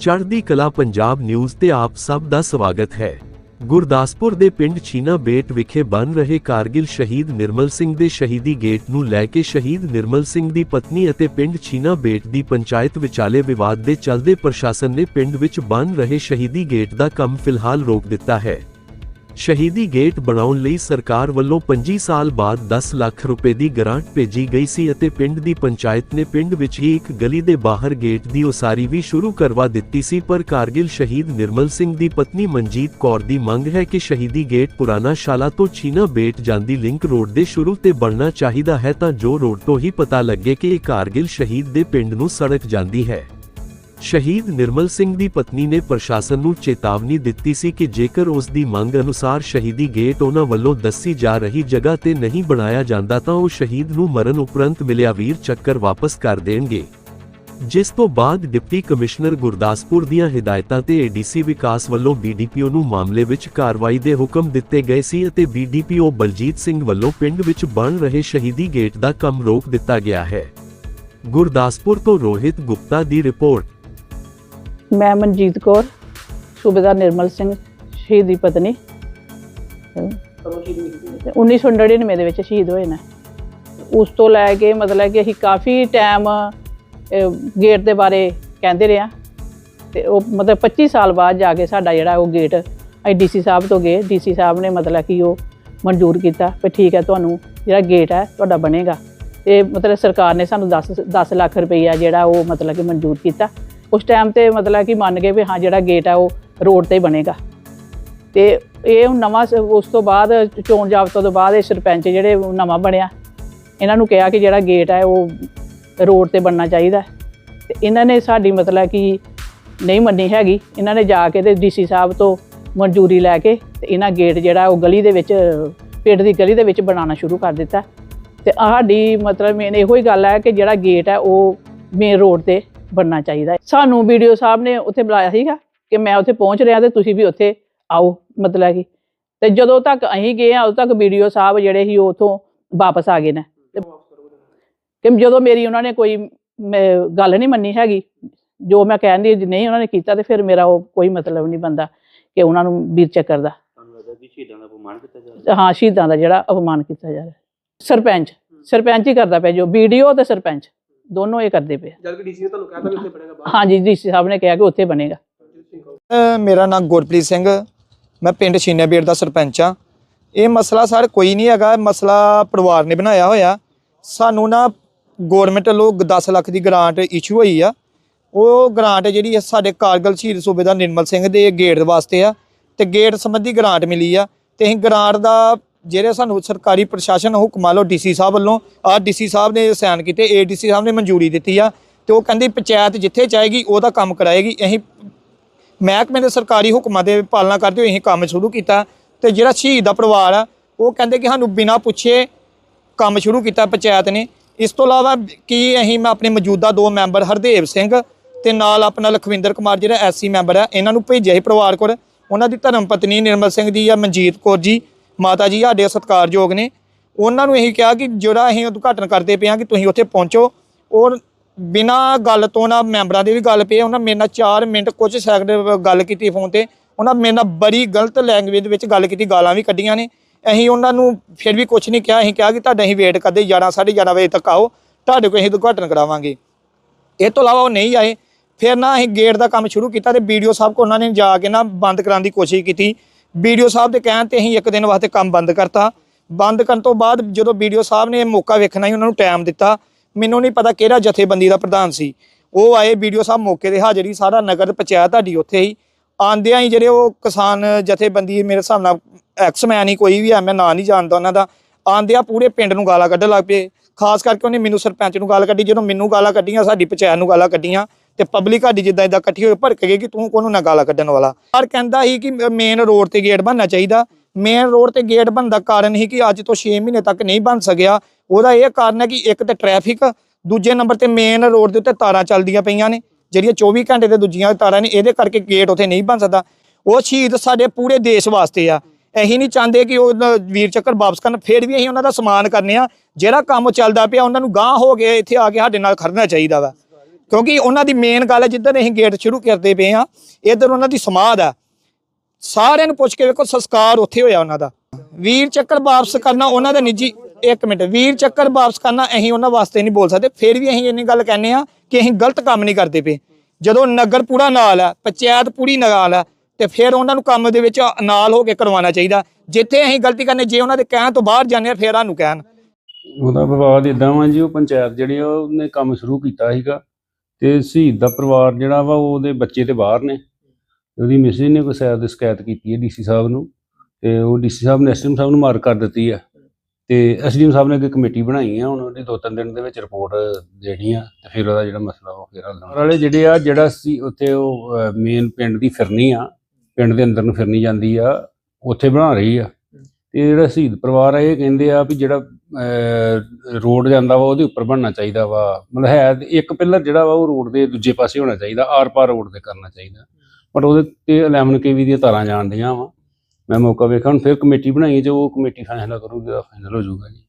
ਚੜ੍ਹਦੀ ਕਲਾ ਪੰਜਾਬ ਨਿਊਜ਼ ਤੇ ਆਪ ਸਭ ਦਾ ਸਵਾਗਤ ਹੈ। ਗੁਰਦਾਸਪੁਰ ਦੇ ਪਿੰਡ ਛੀਨਾ ਬੇਟ ਵਿਖੇ ਬਣ ਰਹੇ ਕਾਰਗਿਲ ਸ਼ਹੀਦ ਨਿਰਮਲ ਸਿੰਘ ਦੇ ਸ਼ਹੀਦੀ ਗੇਟ ਨੂੰ ਲੈ ਕੇ ਸ਼ਹੀਦ ਨਿਰਮਲ ਸਿੰਘ ਦੀ ਪਤਨੀ ਅਤੇ ਪਿੰਡ ਛੀਨਾ ਬੇਟ ਦੀ ਪੰਚਾਇਤ ਵਿਚਾਲੇ ਵਿਵਾਦ ਦੇ ਚੱਲਦੇ ਪ੍ਰਸ਼ਾਸਨ ਨੇ ਪਿੰਡ ਵਿੱਚ ਬਣ ਰਹੇ ਸ਼ਹੀਦੀ ਗੇਟ ਦਾ ਕੰਮ ਫਿਲਹਾਲ ਰੋਕ ਦਿੱਤਾ ਹੈ। ਸ਼ਹੀਦੀ ਗੇਟ ਬਣਾਉਣ ਲਈ ਸਰਕਾਰ ਵੱਲੋਂ 25 ਸਾਲ ਬਾਅਦ 10 ਲੱਖ ਰੁਪਏ ਦੀ ਗ੍ਰਾਂਟ ਭੇਜੀ ਗਈ ਸੀ ਅਤੇ ਪਿੰਡ ਦੀ ਪੰਚਾਇਤ ਨੇ ਪਿੰਡ ਵਿੱਚ ਹੀ ਇੱਕ ਗਲੀ ਦੇ ਬਾਹਰ ਗੇਟ ਦੀ ਉਸਾਰੀ ਵੀ ਸ਼ੁਰੂ ਕਰਵਾ ਦਿੱਤੀ ਸੀ, ਪਰ ਕਾਰਗਿਲ ਸ਼ਹੀਦ ਨਿਰਮਲ ਸਿੰਘ ਦੀ ਪਤਨੀ ਮਨਜੀਤ ਕੌਰ ਦੀ ਮੰਗ ਹੈ ਕਿ ਸ਼ਹੀਦੀ ਗੇਟ ਪੁਰਾਣਾ ਸ਼ਾਲਾ ਤੋਂ ਛੀਨਾ ਬੇਟ ਜਾਂਦੀ ਲਿੰਕ ਰੋਡ ਦੇ ਸ਼ੁਰੂ ਤੇ ਬਣਨਾ ਚਾਹੀਦਾ ਹੈ ਤਾਂ ਜੋ ਰੋਡ ਤੋਂ ਹੀ ਪਤਾ ਲੱਗੇ ਕਿ ਇਹ ਕਾਰਗਿਲ ਸ਼ਹੀਦ ਦੇ ਪਿੰਡ ਨੂੰ ਸੜਕ ਜਾਂਦੀ ਹੈ। ਸ਼ਹੀਦ ਨਿਰਮਲ ਸਿੰਘ ਦੀ ਪਤਨੀ ਨੇ ਪ੍ਰਸ਼ਾਸਨ ਨੂੰ ਚੇਤਾਵਨੀ ਦਿੱਤੀ ਸੀ ਕਿ ਜੇਕਰ ਉਸ ਦੀ ਮੰਗ ਅਨੁਸਾਰ ਸ਼ਹੀਦੀ ਗੇਟ ਉਹਨਾਂ ਵੱਲੋਂ ਦੱਸੀ ਜਾ ਰਹੀ ਜਗ੍ਹਾ ਤੇ ਨਹੀਂ ਬਣਾਇਆ ਜਾਂਦਾ ਤਾਂ ਉਹ ਸ਼ਹੀਦ ਨੂੰ ਮਰਨ ਉਪਰੰਤ ਮਿਲਿਆ ਵੀਰ ਚੱਕਰ ਵਾਪਸ ਕਰ ਦੇਣਗੇ। ਜਿਸ ਤੋਂ ਬਾਅਦ ਡਿਪਟੀ ਕਮਿਸ਼ਨਰ ਗੁਰਦਾਸਪੁਰ ਦੀਆਂ ਹਦਾਇਤਾਂ ਤੇ ਏਡੀਸੀ ਵਿਕਾਸ ਵੱਲੋਂ ਬੀਡੀਪੀਓ ਨੂੰ ਮਾਮਲੇ ਵਿੱਚ ਕਾਰਵਾਈ ਦੇ ਹੁਕਮ ਦਿੱਤੇ ਗਏ ਸੀ ਅਤੇ ਬੀਡੀਪੀਓ ਬਲਜੀਤ ਸਿੰਘ ਵੱਲੋਂ ਪਿੰਡ ਵਿੱਚ ਬਣ ਰਹੇ ਸ਼ਹੀਦੀ ਗੇਟ ਦਾ ਕੰਮ ਰੋਕ ਦਿੱਤਾ ਗਿਆ ਹੈ। ਗੁਰਦਾਸਪੁਰ ਤੋਂ ਰੋਹਿਤ ਗੁਪਤਾ ਦੀ ਰਿਪੋਰਟ। ਮੈਂ ਮਨਜੀਤ ਕੌਰ, ਸੂਬੇਦਾਰ ਨਿਰਮਲ ਸਿੰਘ, ਸ਼ਹੀਦ ਦੀ ਪਤਨੀ। ਤੇ 1999 ਦੇ ਵਿੱਚ ਸ਼ਹੀਦ ਹੋਏ ਨੇ। ਉਸ ਤੋਂ ਲੈ ਕੇ ਮਤਲਬ ਕਿ ਅਸੀਂ ਕਾਫੀ ਟਾਈਮ ਗੇਟ ਦੇ ਬਾਰੇ ਕਹਿੰਦੇ ਰਹੇ ਹਾਂ। ਤੇ ਉਹ ਮਤਲਬ 25 ਸਾਲ ਬਾਅਦ ਜਾ ਕੇ ਸਾਡਾ ਜਿਹੜਾ ਉਹ ਗੇਟ ਅਸੀਂ ਡੀਸੀ ਸਾਹਿਬ ਤੋਂ ਗਏ। ਡੀਸੀ ਸਾਹਿਬ ਨੇ ਮਤਲਬ ਕਿ ਉਹ ਮਨਜ਼ੂਰ ਕੀਤਾ ਵੀ ਠੀਕ ਹੈ, ਤੁਹਾਨੂੰ ਜਿਹੜਾ ਗੇਟ ਹੈ, ਤੁਹਾਡਾ ਬਣੇਗਾ। ਤੇ ਮਤਲਬ ਸਰਕਾਰ ਨੇ ਸਾਨੂੰ 10 10 ਲੱਖ ਰੁਪਈਆ ਜਿਹੜਾ ਉਹ ਮਤਲਬ ਕਿ ਮਨਜ਼ੂਰ ਕੀਤਾ। ਉਸ ਟਾਈਮ ਤੇ ਮਤਲਬ ਕਿ ਮੰਨ ਗਏ ਵੀ ਹਾਂ, ਜਿਹੜਾ ਗੇਟ ਆ ਉਹ ਰੋਡ ਤੇ ਬਣੇਗਾ। ਤੇ ਇਹ ਹੁਣ ਨਵਾਂ ਸ- ਉਸ ਤੋਂ ਬਾਅਦ ਚੋਣ ਜਾਬਤਾ ਤੋਂ ਬਾਅਦ ਇਹ ਸਰਪੰਚ ਜਿਹੜੇ ਨਵਾਂ ਬਣਿਆ। ਇਹਨਾਂ ਨੂੰ ਕਿਹਾ ਕਿ ਜਿਹੜਾ ਗੇਟ ਹੈ ਉਹ ਰੋਡ ਤੇ ਬਣਨਾ ਚਾਹੀਦਾ। ਹੈ। ਤੇ ਇਹਨਾਂ ਨੇ ਸਾਡੀ ਮਤਲਬ ਕਿ ਨਹੀਂ ਮੰਨੀ ਹੈਗੀ। ਇਹਨਾਂ ਨੇ ਜਾ ਕੇ ਤੇ ਡੀਸੀ ਸਾਹਿਬ ਤੋਂ ਮਨਜ਼ੂਰੀ ਲੈ ਕੇ ਤੇ ਇਹਨਾਂ ਗੇਟ ਜਿਹੜਾ ਉਹ ਗਲੀ ਦੇ ਵਿੱਚ, ਪਿੰਡ ਦੀ ਗਲੀ ਦੇ ਵਿੱਚ ਬਣਾਉਣਾ ਸ਼ੁਰੂ ਕਰ ਦਿੱਤਾ। ਤੇ ਸਾਡੀ ਮਤਲਬ ਮੇਨ ਇਹੋ ਹੀ ਗੱਲ ਹੈ ਕਿ ਜਿਹੜਾ ਗੇਟ ਹੈ ਉਹ ਮੇਨ ਰੋਡ ਤੇ ਬਣਨਾ ਚਾਹੀਦਾ ਹੈ। ਸਾਨੂੰ ਵੀਡੀਓ ਸਾਹਿਬ ਨੇ ਉੱਥੇ ਬੁਲਾਇਆ ਸੀਗਾ ਕਿ ਮੈਂ ਉੱਥੇ ਪਹੁੰਚ ਰਿਹਾ ਤੇ ਤੁਸੀਂ ਵੀ ਉੱਥੇ ਆਓ, ਮਤਲਬ ਕਿ। ਤੇ ਜਦੋਂ ਤੱਕ ਅਸੀਂ ਗਏ ਆ ਉਦੋਂ ਤੱਕ ਵੀਡੀਓ ਸਾਹਿਬ ਜਿਹੜੇ ਸੀ ਉਹ ਉੱਥੋਂ ਵਾਪਸ ਆ ਗਏ ਨੇ। ਕਿ ਜਦੋਂ ਮੇਰੀ ਉਹਨਾਂ ਨੇ ਕੋਈ ਗੱਲ ਨਹੀਂ ਮੰਨੀ ਹੈਗੀ, ਜੋ ਮੈਂ ਕਹਿੰਦੀ ਨਹੀਂ ਉਹਨਾਂ ਨੇ ਕੀਤਾ ਤੇ ਫਿਰ ਮੇਰਾ ਉਹ ਕੋਈ ਮਤਲਬ ਨਹੀਂ ਬੰਦਾ ਕਿ ਉਹਨਾਂ ਨੂੰ ਵੀਰ ਚੱਕਰ ਦਾ ਸ਼ਹੀਦਾਂ ਦਾ। ਹਾਂ, ਸ਼ਹੀਦਾਂ ਦਾ ਜਿਹੜਾ ਅਪਮਾਨ ਕੀਤਾ ਜਾ ਰਿਹਾ। ਸਰਪੰਚ ਸਰਪੰਚ ਹੀ ਕਰਦਾ ਪਿਆ ਜੋ, ਵੀਡੀਓ ਤੇ ਸਰਪੰਚ। ਦੋਨੋਂ ਇਹ ਕਰਦੇ ਪਏ ਜਦ ਕਿ ਡੀਸੀ ਨੇ ਤੁਹਾਨੂੰ ਕਹਿਤਾ ਵੀ ਉੱਥੇ ਬਣੇਗਾ ਬਾਹਰ। ਹਾਂਜੀ ਡੀਸੀ ਸਾਹਿਬ ਨੇ ਕਿਹਾ ਕਿ ਉੱਥੇ ਬਣੇਗਾ। ਮੇਰਾ ਨਾਮ ਗੁਰਪ੍ਰੀਤ ਸਿੰਘ ਮੈਂ ਪਿੰਡ ਛੀਨੇਬੇੜ ਦਾ ਸਰਪੰਚ ਆ ਇਹ ਮਸਲਾ ਸਰ ਕੋਈ ਨਹੀਂ ਹੈਗਾ ਇਹ ਮਸਲਾ ਪਰਿਵਾਰ ਨੇ ਬਣਾਇਆ ਹੋਇਆ। ਸਾਨੂੰ ਨਾ ਗਵਰਨਮੈਂਟ ਵੱਲੋਂ 10 ਲੱਖ ਦੀ ਗ੍ਰਾਂਟ ਇਸ਼ੂ ਹੋਈ ਆ। ਉਹ ਗ੍ਰਾਂਟ ਜਿਹੜੀ ਆ ਸਾਡੇ ਕਾਰਗਲ ਸ਼ਹੀਦ ਸੂਬੇਦਾਰ ਨਿਰਮਲ ਸਿੰਘ ਦੇ ਗੇਟ ਵਾਸਤੇ ਆ। ਤੇ ਗੇਟ ਸੰਬੰਧੀ ਗ੍ਰਾਂਟ ਮਿਲੀ ਆ। ਤੇ ਅਸੀਂ ਗ੍ਰਾਂਟ ਦਾ ਜਿਹੜੇ ਸਾਨੂੰ ਸਰਕਾਰੀ ਪ੍ਰਸ਼ਾਸਨ ਹੁਕਮਾਂ ਲੋ ਡੀਸੀ ਸਾਹਿਬ ਵੱਲੋਂ। ਆ ਡੀਸੀ ਸਾਹਿਬ ਨੇ ਸਾਈਨ ਕੀਤੇ ਏਡੀਸੀ ਸਾਹਿਬ ਨੇ ਮਨਜ਼ੂਰੀ ਦਿੱਤੀ ਆ ਤੇ ਉਹ ਕਹਿੰਦੇ ਪੰਚਾਇਤ ਜਿੱਥੇ ਚਾਹੇਗੀ ਉਹਦਾ ਕੰਮ ਕਰਾਏਗੀ। ਅਸੀਂ ਮਹਿਕਮੇ ਦੇ ਸਰਕਾਰੀ ਹੁਕਮਾਂ ਦੇ ਪਾਲਣਾ ਕਰਦੇ ਹੋਏ ਅਸੀਂ ਕੰਮ ਸ਼ੁਰੂ ਕੀਤਾ ਤੇ ਜਿਹੜਾ ਸ਼ਹੀਦ ਦਾ ਪਰਿਵਾਰ ਆ, ਉਹ ਕਹਿੰਦੇ ਕਿ ਸਾਨੂੰ ਬਿਨਾਂ ਪੁੱਛੇ ਕੰਮ ਸ਼ੁਰੂ ਕੀਤਾ ਪੰਚਾਇਤ ਨੇ। ਇਸ ਤੋਂ ਇਲਾਵਾ ਕੀ ਅਸੀਂ ਮੈਂ ਆਪਣੇ ਮੌਜੂਦਾ ਦੋ ਮੈਂਬਰ, ਹਰਦੇਵ ਸਿੰਘ ਤੇ ਨਾਲ ਆਪਣਾ ਲਖਵਿੰਦਰ ਕੁਮਾਰ ਜਿਹੜਾ ਐਸਸੀ ਮੈਂਬਰ ਆ, ਇਹਨਾਂ ਨੂੰ ਭੇਜਿਆ ਸੀ ਪਰਿਵਾਰ ਕੋਲ। ਉਹਨਾਂ ਦੀ ਧਰਮ ਪਤਨੀ ਨਿਰਮਲ ਸਿੰਘ ਜੀ ਆ ਮਨਜੀਤ ਕੌਰ ਜੀ ਮਾਤਾ ਜੀ ਸਾਡੇ ਸਤਿਕਾਰਯੋਗ ਨੇ। ਉਹਨਾਂ ਨੂੰ ਇਹੀ ਕਿਹਾ ਕਿ ਜਿਹੜਾ ਅਸੀਂ ਉਦਘਾਟਨ ਕਰਦੇ ਪਏ ਹਾਂ ਕਿ ਤੁਸੀਂ ਉੱਥੇ ਪਹੁੰਚੋ। ਔਰ ਬਿਨਾਂ ਗੱਲ ਤੋਂ ਨਾ ਮੈਂਬਰਾਂ ਦੀ ਵੀ ਗੱਲ ਪਈ ਉਹਨਾਂ ਮੇਰੇ ਨਾਲ 4 ਮਿੰਟ ਕੁਝ ਸੈਕਿੰਡ ਗੱਲ ਕੀਤੀ ਫੋਨ ਤੇ। ਉਹਨਾਂ ਮੇਰੇ ਨਾਲ ਬੜੀ ਗਲਤ ਲੈਂਗੁਏਜ ਦੇ ਵਿੱਚ ਗੱਲ ਕੀਤੀ, ਗਾਲਾਂ ਵੀ ਕੱਢੀਆਂ ਨੇ। ਅਸੀਂ ਉਹਨਾਂ ਨੂੰ ਫਿਰ ਵੀ ਕੁਝ ਨਹੀਂ ਕਿਹਾ। ਅਸੀਂ ਕਿਹਾ ਕਿ ਤੁਹਾਡਾ ਅਸੀਂ ਵੇਟ ਕਰਦੇ 11 11:30 ਵਜੇ ਤੱਕ ਆਓ। ਤੁਹਾਡੇ ਕੋਲ ਅਸੀਂ ਉਦਘਾਟਨ ਕਰਾਵਾਂਗੇ। ਇਹ ਤੋਂ ਇਲਾਵਾ ਉਹ ਨਹੀਂ ਆਏ। ਫਿਰ ਨਾ ਅਸੀਂ ਗੇਟ ਦਾ ਕੰਮ ਸ਼ੁਰੂ ਕੀਤਾ ਤੇ ਵੀਡੀਓ ਸਾਹਿਬ ਕੋ ਉਹਨਾਂ ਨੇ ਜਾ ਕੇ ਨਾ ਬੰਦ ਕਰਾਉਣ ਦੀ ਕੋਸ਼ਿਸ਼ ਕੀਤੀ। ਵੀਡੀਓ ਸਾਹਿਬ ਦੇ ਕਹਿਣ ਤੇ ਅਸੀਂ ਇੱਕ ਦਿਨ ਵਾਸਤੇ ਕੰਮ ਬੰਦ ਕਰਤਾ। ਬੰਦ ਕਰਨ ਤੋਂ ਬਾਅਦ ਜਦੋਂ ਵੀਡੀਓ ਸਾਹਿਬ ਨੇ ਮੌਕਾ ਵੇਖਣਾ ਹੀ ਉਹਨਾਂ ਨੂੰ ਟਾਈਮ ਦਿੱਤਾ। ਮੈਨੂੰ ਨਹੀਂ ਪਤਾ ਕਿਹੜਾ ਜਥੇਬੰਦੀ ਦਾ ਪ੍ਰਧਾਨ ਸੀ। ਉਹ ਆਏ ਵੀਡੀਓ ਸਾਹਿਬ ਮੌਕੇ ਤੇ ਹਾਜ਼ਰੀ, ਸਾਰਾ ਨਗਰ, ਪੰਚਾਇਤ ਤੁਹਾਡੀ ਉੱਥੇ ਹੀ ਆਂਦਿਆਂ ਹੀ ਜਿਹੜੇ ਉਹ ਕਿਸਾਨ ਜਥੇਬੰਦੀ ਮੇਰੇ ਹਿਸਾਬ ਨਾਲ ਐਕਸਮੈਨ ਹੀ ਕੋਈ ਵੀ ਹੈ ਮੈਂ ਨਾਂ ਨਹੀਂ ਜਾਣਦਾ ਉਹਨਾਂ ਦਾ। ਆਂਦਿਆਂ ਪੂਰੇ ਪਿੰਡ ਨੂੰ ਗਾਲਾਂ ਕੱਢਣ ਲੱਗ ਪਏ। ਖਾਸ ਕਰਕੇ ਉਹਨੇ ਮੈਨੂੰ ਸਰਪੰਚ ਨੂੰ ਗਾਲ ਕੱਢੀ, ਜਦੋਂ ਮੈਨੂੰ ਗਾਲਾਂ ਕੱਢੀਆਂ, ਸਾਡੀ ਪੰਚਾਇਤ ਨੂੰ ਗਾਲਾਂ ਕੱਢੀਆਂ। ਤੇ ਪਬਲਿਕ ਸਾਡੀ ਜਿੱਦਾਂ ਇਦਾਂ ਇਕੱਠੀ ਹੋਈ ਭੜਕ ਗਈ ਕਿ ਤੂੰ ਕੋਨੂੰ ਨਾ ਗਾਲਾਂ ਕੱਢਣ ਵਾਲਾ? ਪਰ ਕਹਿੰਦਾ ਸੀ ਕਿ ਮੇਨ ਰੋਡ ਤੇ ਗੇਟ ਬਣਨਾ ਚਾਹੀਦਾ। ਮੇਨ ਰੋਡ ਤੇ ਗੇਟ ਬਣਦਾ ਕਾਰਨ ਹੀ ਕਿ ਅੱਜ ਤੋਂ 6 ਮਹੀਨੇ ਤੱਕ ਨਹੀਂ ਬਣ ਸਕਿਆ। ਉਹਦਾ ਇਹ ਕਾਰਨ ਹੈ ਕਿ ਇੱਕ ਤੇ ਟ੍ਰੈਫਿਕ ਦੂਜੇ ਨੰਬਰ ਤੇ ਮੇਨ ਰੋਡ ਦੇ ਉੱਤੇ ਤਾਰਾਂ ਚੱਲਦੀਆਂ ਪਈਆਂ ਨੇ, ਜਿਹੜੀਆਂ 24 ਘੰਟੇ ਤੇ ਦੂਜੀਆਂ ਤਾਰਾਂ ਨੇ, ਇਹਦੇ ਕਰਕੇ ਗੇਟ ਉੱਥੇ ਨਹੀਂ ਬਣ ਸਕਦਾ। ਉਹ ਸ਼ਹੀਦ ਸਾਡੇ ਪੂਰੇ ਦੇਸ਼ ਵਾਸਤੇ ਆ। ਅਸੀਂ ਨਹੀਂ ਚਾਹੁੰਦੇ ਕਿ ਉਹ ਵੀਰ ਚੱਕਰ ਵਾਪਸ ਕਰਨ, ਫਿਰ ਵੀ ਅਸੀਂ ਉਹਨਾਂ ਦਾ ਸਨਮਾਨ ਕਰਨੇ ਆ। ਜਿਹੜਾ ਕੰਮ ਚੱਲਦਾ ਪਿਆ, ਉਹਨਾਂ ਨੂੰ ਗਾਂਹ ਹੋ ਕੇ ਇੱਥੇ ਆ ਕੇ ਸਾਡੇ ਨਾਲ ਖੜਨਾ ਚਾਹੀਦਾ ਵਾ। ਕਿਉਂਕਿ ਉਹਨਾਂ ਦੀ ਮੇਨ ਗੱਲ ਹੈ ਜਿੱਧਰ ਅਸੀਂ ਗੇਟ ਸ਼ੁਰੂ ਕਰਦੇ ਪਏ ਆ ਇੱਧਰ ਉਹਨਾਂ ਦੀ ਸਮਾਧ ਆ ਸਾਰਿਆਂ ਨੂੰ ਪੁੱਛ ਕੇ ਵੇਖੋ, ਸੰਸਕਾਰ ਉੱਥੇ ਹੋਇਆ ਉਹਨਾਂ ਦਾ। ਵੀਰ ਚੱਕਰ ਵਾਪਸ ਕਰਨਾ ਉਹਨਾਂ ਦਾ ਨਿੱਜੀ, ਇੱਕ ਮਿੰਟ, ਵੀਰ ਚੱਕਰ ਵਾਪਸ ਕਰਨਾ ਅਸੀਂ ਉਹਨਾਂ ਵਾਸਤੇ ਨਹੀਂ ਬੋਲ ਸਕਦੇ। ਫਿਰ ਵੀ ਅਸੀਂ ਇੰਨੀ ਗੱਲ ਕਹਿੰਦੇ ਆ ਕਿ ਅਸੀਂ ਗਲਤ ਕੰਮ ਨਹੀਂ ਕਰਦੇ ਪਏ। ਜਦੋਂ ਨਗਰ ਪੂਰਾ ਨਾਲ ਆ ਪੰਚਾਇਤ ਪੂਰੀ ਨਾਲ ਆ ਤੇ ਫਿਰ ਉਹਨਾਂ ਨੂੰ ਕੰਮ ਦੇ ਵਿੱਚ ਨਾਲ ਹੋ ਕੇ ਕਰਵਾਉਣਾ ਚਾਹੀਦਾ। ਜਿੱਥੇ ਅਸੀਂ ਗਲਤੀ ਕਰਨੇ, ਜੇ ਉਹਨਾਂ ਦੇ ਕਹਿਣ ਤੋਂ ਬਾਹਰ ਜਾਂਦੇ ਆ, ਫਿਰ ਸਾਨੂੰ ਕਹਿਣ। ਉਹਦਾ ਵਿਵਾਦ ਇਦਾਂ ਵਾ ਜੀ, ਉਹ ਪੰਚਾਇਤ ਜਿਹੜੀ ਆ, ਉਹਨੇ ਕੰਮ ਸ਼ੁਰੂ ਕੀਤਾ ਸੀਗਾ। ਤੇ ਸ਼ਹੀਦ ਦਾ ਪਰਿਵਾਰ ਜਿਹੜਾ ਵਾ ਉਹਦੇ ਬੱਚੇ ਤੇ ਬਾਹਰ ਨੇ। ਉਹਦੀ ਮਿਸਿਸ ਨੇ ਕੋਈ ਸ਼ਾਇਦ ਸ਼ਿਕਾਇਤ ਕੀਤੀ ਹੈ ਡੀਸੀ ਸਾਹਿਬ ਨੂੰ। ਤੇ ਉਹ ਡੀਸੀ ਸਾਹਿਬ ਨੇ ਐਸਡੀਐਮ ਸਾਹਿਬ ਨੂੰ ਮਾਰ ਕਰ ਦਿੱਤੀ ਆ। ਤੇ ਐਸਡੀਐਮ ਸਾਹਿਬ ਨੇ ਅੱਗੇ ਕਮੇਟੀ ਬਣਾਈ ਆ, ਹੁਣ ਉਹਦੀ ਦੋ ਤਿੰਨ ਦਿਨ ਦੇ ਵਿੱਚ ਰਿਪੋਰਟ ਦੇਣੀ ਆ, ਤੇ ਫਿਰ ਉਹਦਾ ਜਿਹੜਾ ਮਸਲਾ ਉਹ ਫਿਰ ਹੱਲ ਹੋਣਾ। ਵਾਲੇ ਜਿਹੜੇ ਆ, ਜਿਹੜਾ ਸੀ ਉੱਥੇ ਉਹ ਮੇਨ ਪਿੰਡ ਦੀ ਫਿਰਨੀ ਆ, ਪਿੰਡ ਦੇ ਅੰਦਰ ਨੂੰ ਫਿਰਨੀ ਜਾਂਦੀ ਆ, ਉੱਥੇ ਬਣਾ ਰਹੀ ਆ। ਤੇ ਜਿਹੜਾ ਸ਼ਹੀਦ ਪਰਿਵਾਰ ਆ, ਇਹ ਕਹਿੰਦੇ ਆ ਵੀ ਜਿਹੜਾ ਰੋਡ ਜਾਂਦਾ ਵਾ, ਉਹਦੇ ਉੱਪਰ ਬਣਨਾ ਚਾਹੀਦਾ ਵਾ। ਮਤਲਬ ਹੈ ਇੱਕ ਪਿੱਲਰ ਜਿਹੜਾ ਵਾ, ਉਹ ਰੋਡ ਦੇ ਦੂਜੇ ਪਾਸੇ ਹੋਣਾ ਚਾਹੀਦਾ ਆਰ ਪਾਰ ਰੋਡ ਤੇ ਕਰਨਾ ਚਾਹੀਦਾ। ਬਟ ਉਹਦੇ ਤੇ 11 ਕੇਵੀ ਦੀਆਂ ਤਾਰਾਂ ਜਾਣਦੀਆਂ ਵਾ। ਮੈਂ ਮੌਕਾ ਵੇਖਿਆ, ਹੁਣ ਫਿਰ ਕਮੇਟੀ ਬਣਾਈ, ਜੇ ਉਹ ਕਮੇਟੀ ਫੈਸਲਾ ਕਰੂਗੀ ਤਾਂ ਫਾਈਨਲ ਹੋ ਜਾਊਗਾ ਜੀ।